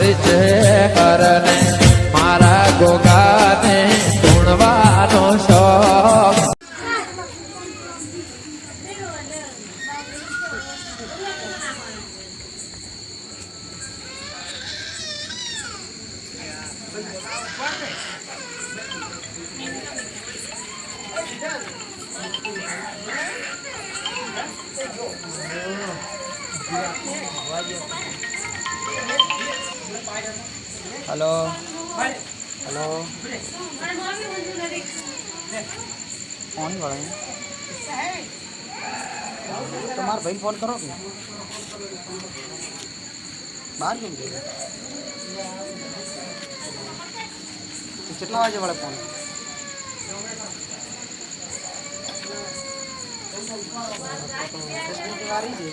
છે કરને મારા ગોગાને ગુણવાનો શોખ. હલો કોણ વાળા તમારા ભાઈ ફોન કરો કે બહાર કેમ છે કેટલા વાગે વળે ફોન દસ મિનિટ વાર છે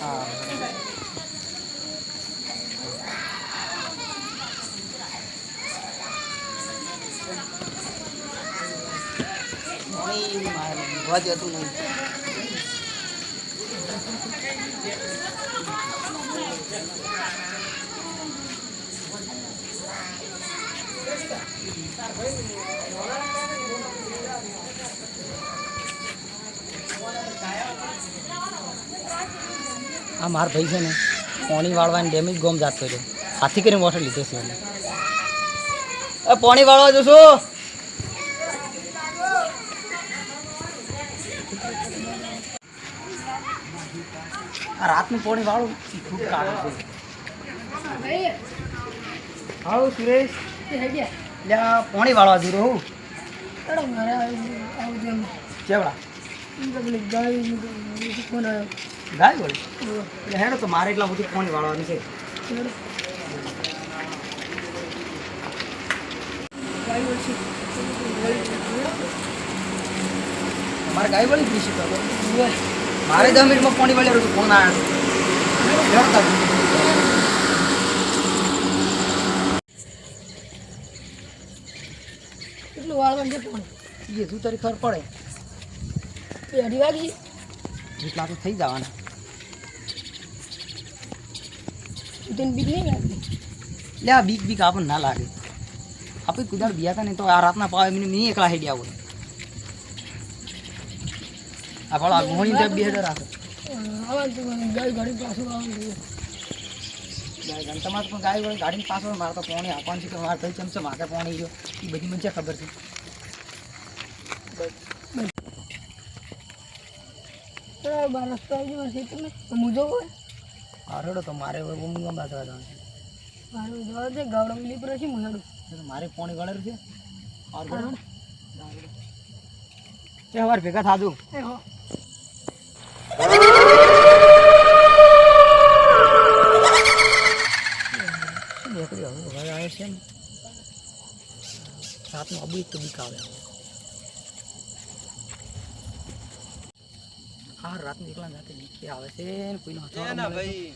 હા આ માર ભાઈ છે ને, પોણી વાળવાની ડેમેજ ગોમ જાતો છે હાથી કરીને વોટર લીધો છે એ પોણી વાળવા જશો? આ રાતનું પોણી વાળું ખૂબ કાઢું છે. હાઉ સુરેશ? લે પોણી વાળવા જીરો હું ચેવડા ગાય બોલે એટલે હેડો તો મારે એટલા બધું પોણી વાળવાનું છે. મારે ગાય વાળી પીસી તો મારે દસ મિનિટમાં પોણી વાળી રહ્યું ફોન આવ્યો કેટલું વાળવાનું છે એ તારી ખબર પડે. એ અઢી વાગી. એટલા તો થઈ જવાના. તને બીક નહીં આ બીક બીક આપણને ના લાગે. આપણે કુદાડ બીયા હતા ને તો આ રાતના પાવે મને નહીં એકલા હેડી આવો આ ફળ આ ઘોણી ટેપ બી હેડે રાખે તમારે પણ ગાય વળી ગાડીની પાછળ મારે તો પોણી આપવાનું છે કે મારે કઈ ચમચો માગે પોણી ગયો એ બધી મને ખબર છે? તો મારે હવે ઊંઘ જવાનું છે મારું જવા દે ગાવડા મિલી પર છે મુનાડું મારે પોણી વળેલું છે. ઓર ગળો. એ હવાર ભેગા એ હો. નીકળ્યો હવે હવે આવે છે ને. રાતનું અબીક તો બીક આવે હા રાતનું એકલા રાતે નીકળી આવે છે ને કોઈનો હથવારો ને ભાઈ.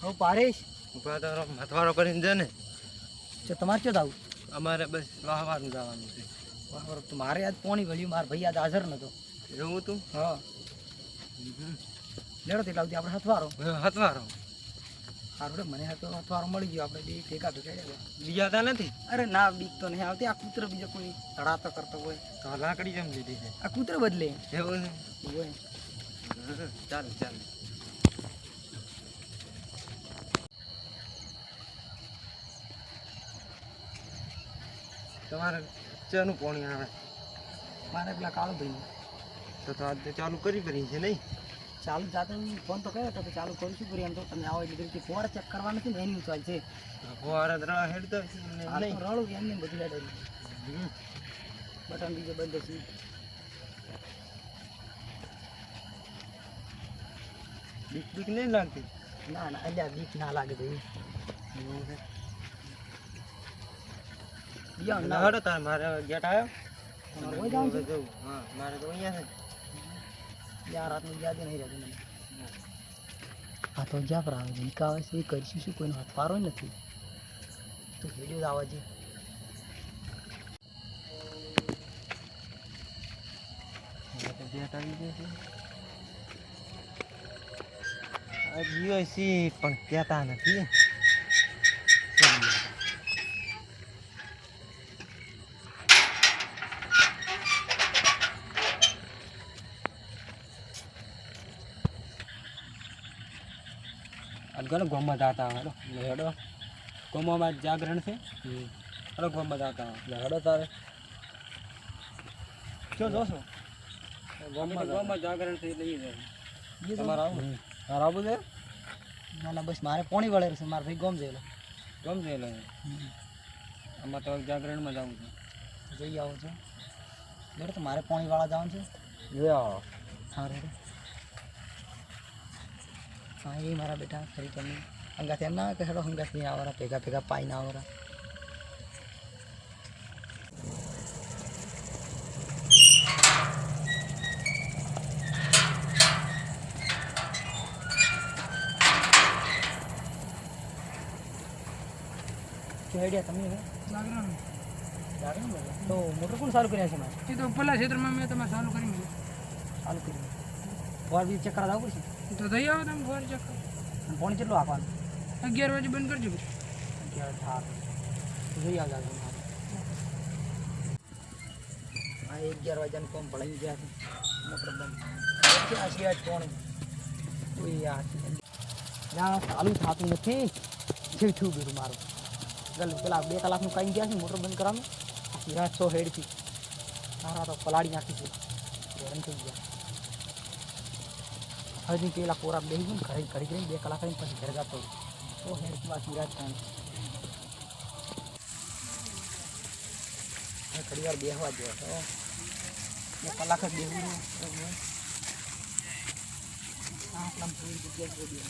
હવે પારેશ ઊભા તો હથવારો કરીને છે ને. તો તમારે ક્યાં આવું અમારે બસ વાહવાનું જવાનું છે. વાહવાર તો મારે આજ પોણી વળ્યું મારા ભાઈ આજ હાજર નતો. એવું તું? હા. લેડો તેટલા સુધી આપણે હથવારો હથવારો રે મને હતો અથવા મળી ગયો આપણે બે ભેગા તો રહ્યા. બીજા તા નથી? અરે ના બીક તો નહીં આવતી આ કૂતરો બીજો કોઈ ધડાતો કરતો હોય. તો લાકડી જેમ લીધી છે. આ કૂતરો બદલે. એવું હોય. ચાલે ચાલે. તમારે ચાનું પાણી આવે? મારે પેલા કાળો ભાઈ તો તો આજે ચાલુ કરી કરી છે નહીં? ચાલુ જાતે ફોન તો કર્યો હતો કે ચાલુ કરું છું કરી એમ તો તમે આવો એટલે રીતે ફોર ચેક કરવા નથી ને એની ચાલ છે. ફોર દ્રા હેડ તો તો રળું એમને બધું હેડે. બટન બીજો બંધ છે. બીક બીક નહીં લાગતી? ના ના અલ્યા બીક ના લાગે ભાઈ. યાર ના. હડો તાર મારે ગેટ આવ્યો. મારે તો અહીંયા છે. યાર રાતનું યાદ નહીં રહેતું મને. હા તો જ્યાં પર આવે બીક આવે છે એ કરીશું શું? કોઈનો હથવારો નથી. તો વીડિયો જ આવી છે. આ જીઓ સી પણ કહેતા નથી. અગર ગોમાં જાતા હેડો. હેડો ગોમાં જાગરણ છે. હેડો ગોમાં જાતા હેડો તારે. જો જોશો ગોમાં ગોમાં જાગરણ. થઈ લઈ જાય તમારે આવું? તારે આવું છે? ના ના બસ મારે પોણી વળે છે. મારે ગોમ જયેલો ગમશે એટલે? આમાં તો જાગરણમાં જવું છે. જઈ આવું છું. તો મારે પોણી વાળા જવાનું છે. લ્યો. હા રે હા મારા બેટા ખરી તમે અંગાથી એમ ના કે હેડો હંગાથી આવરા ભેગા ભેગા પાઈને આવરા શું આઈડિયા તમે જાગરણ. જાગરણ તો મોટર કોણ ચાલુ કર્યા છે મારે એ તો ઉપરલા ક્ષેત્રમાં મેં તમારે ચાલુ કરી ચાલુ કર્યું. વાર બી ચક્કર લાવવું પડશે? તો થઈ આવો તમે ફોન ચક્કર ફોન કેટલો આપવાનો? અગિયાર વાગે બંધ કરજો અગિયાર ચાર જોઈ આવજો હા અગિયાર વાગ્યાનું કોમ ભળાઈ ગયા છે. મોટર બંધ. ક્યાં છે આજ પોણી કોઈ આ ના ચાલુ થતું નથી. જેવું થયું મારું. ગલ પેલા બે કલાકનું કાંઈ ગયા છે મોટર બંધ કરવાનું. સિરાજ સો હેડથી. મારા તો પલાળી નાખી છે. થઈ ગયા. હજી પેલા કોરા બે ગયું ઘરે ઘડી કરીને બે કલાક રહીને પછી ઘરે જતો તો હેર કાંઈ મેં ઘડી વાર બેસવા જેવો તો બે કલાક જ બેસવું આટલા થોડી જગ્યાએ જોઈ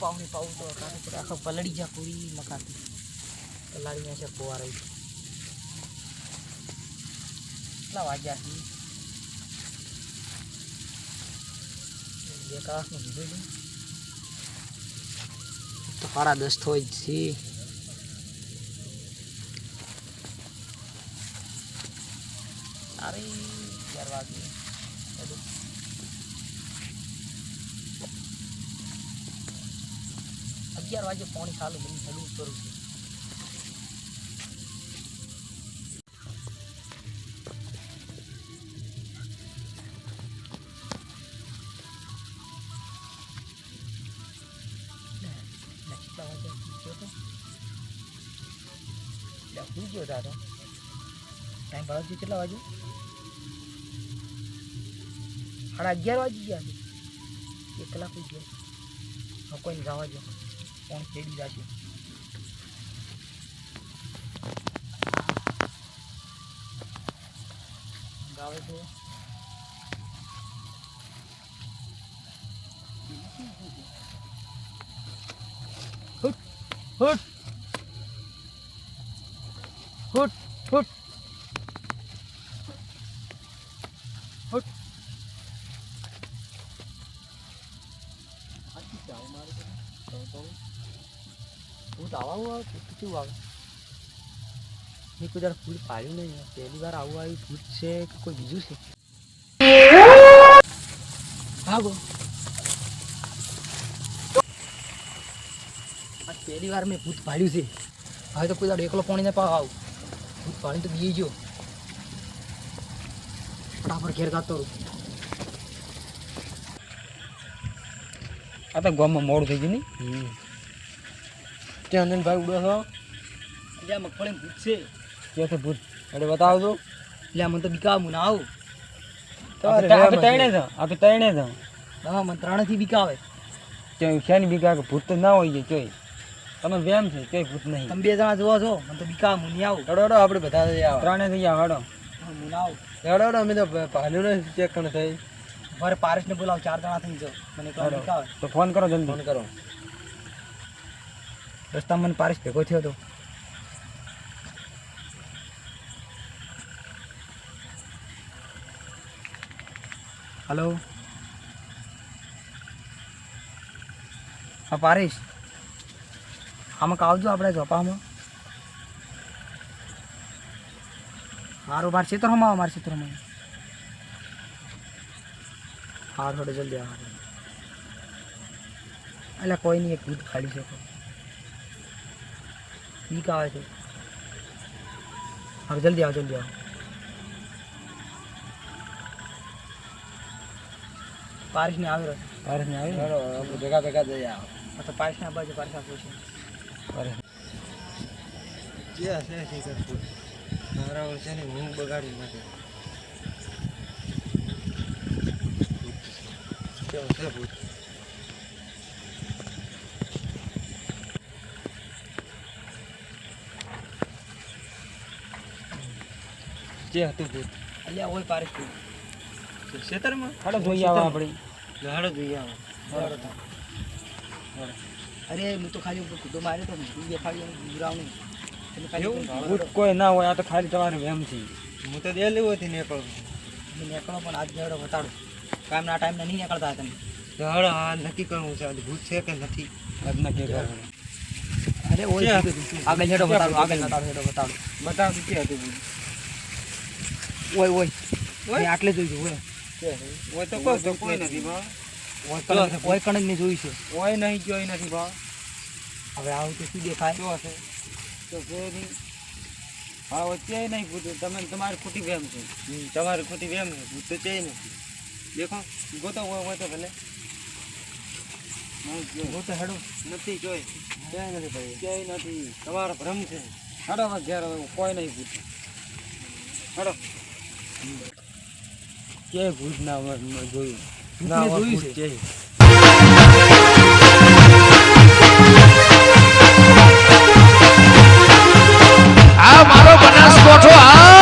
પાઉની પાઉ તો આખો પલળી જા પૂરી મકાનથી પલાળીને છે પોવા રહી. કેટલા વાગ્યા છે? બે કલાકનું કીધું છે તો સાડા દસ થોય છે. અરે અગિયાર વાગે. અગિયાર વાગે પોણી ચાલુ બની ચાલુ કરું છું. ઉઠી ગયો તારો ટાઈમ ભાવજી કેટલા વાગે સાડા અગિયાર વાગી ગયા છે. એક કલાક થઈ ગયો હવે કોઈને જવા. જો ફોન ખેડી જાજો ગાવે તો હુટ હુટ. ભૂત આવું આવે કેવું આવે મેં કોઈ દર ફૂલ પાડ્યું નહીં. પહેલી વાર આવું આવ્યું ભૂત છે કે કોઈ બીજું છે? ભાગો. પહેલી વાર મેં ભૂત પાડ્યું છે. હવે તો કોઈ દાડો એકલો પાણીને પાવ આવું. ભૂત પાણી તો બી ગયો. ફટાફટ ઘેર રહું. આ તો ગામમાં મોડું થઈ ગયું નહીં? ત્યાં ભાઈ ઉડો છો? જ્યાં મગફળી ભૂત છે. કે છે ભૂત એટલે બતાવો તો એટલે મને તો બીકા હું ના આવું આપણે આપણે છો. આપણે તૈણે છો. હા મને ત્રણેથી બીકાવે ત્યાં શાની બીકા કે ભૂત તો ના હોય છે ચોય તમે વેમ છે ચોય ભૂત નહીં. તમે બે જણા જોવા છો મને તો બીકા હું નહીં આવું. હેડો હેડો આપણે બધા જઈએ આવો. ત્રણે થઈ ગયા હડો. હા, ના આવું. હેડો હેડો અમે તો પાલ્યું ને ચેક કરીને થઈ મારે પારસને બોલાવ ચાર જણા થઈ જાઓ મને. તો ફોન કરો જલ્દી. ફોન કરો. રસ્તામાં મને પારસ ભેગો થયો હતો. હલો હા પારેશ આમાં આવજો આપણે ઝોપામાં? મારું મારા ચિત્રમાં આવો મારા ચિત્રમાં હા થોડે જલ્દી આવો. એટલે કોઈ નહીં એક દૂધ ખાલી શકો બીક આવે છે હવે જલ્દી આવો જલ્દી આવો પારિશ ને આવી રહ્યો પારસ ને આવી રહ્યો ભેગા ભેગા જઈ આવો છે તો પારિશ ને બાજુ પારિશ આપું છે જે હશે તે કરશું મારા વર્ષે ની ઊંઘ બગાડી કેવું છે ભૂત જે હતું ભૂત અલ્યા હોય પારે ખેતરમાં હાડો જોઈ આવો આપણે. હાડો જોઈએ આવો. અરે હું તો ખાલી કૂદો માર્યો તો દેખાડી અને ગુજરાવ નહીં? કોઈ ભૂત કોઈ ના હોય આ તો ખાલી તમારે છે. હું તો દે લેવો હતી નીકળું નેકળો પણ આજ જડો બતાડો કામના ટાઈમ નહીં નીકળતા હતા તમે જડો હા નક્કી કરવું છે. ભૂત છે કે નથી? આજ નક્કી કરવું અરે ઓય આગળ હેડો બતાડો આગળ બતાડો હેડો બતાડો બતાવ કે હતું ભૂત ઓય ઓય. ઓય. આટલે જોઈ ઓય. ઓય તો કોઈ તો કોઈ નથી બા. ઓય કણ ઓય કણ ને જોઈ છે. ઓય નહીં જોઈ નથી બા. હવે આવું તો શું દેખાય? શું હશે તો કોઈ હા વચ્ચે નહીં ફૂટ્યું તમે તમારી ખોટી વેમ છે. તમારી ખોટી વેમ છે. ભૂત તો છે નથી. દેખો ગોતો હોય હોય તો ભલે. હું તો હેડો. નથી જોઈ ક્યાંય નથી ભાઈ. ક્યાંય નથી. તમારો ભ્રમ છે. હેડો ઘેર કોઈ નહીં ભૂત હાડો. ક્યાંય ભૂત ના મ- જોયું ના, જોયું છે. છે આ મારો બનાસકોઠો આ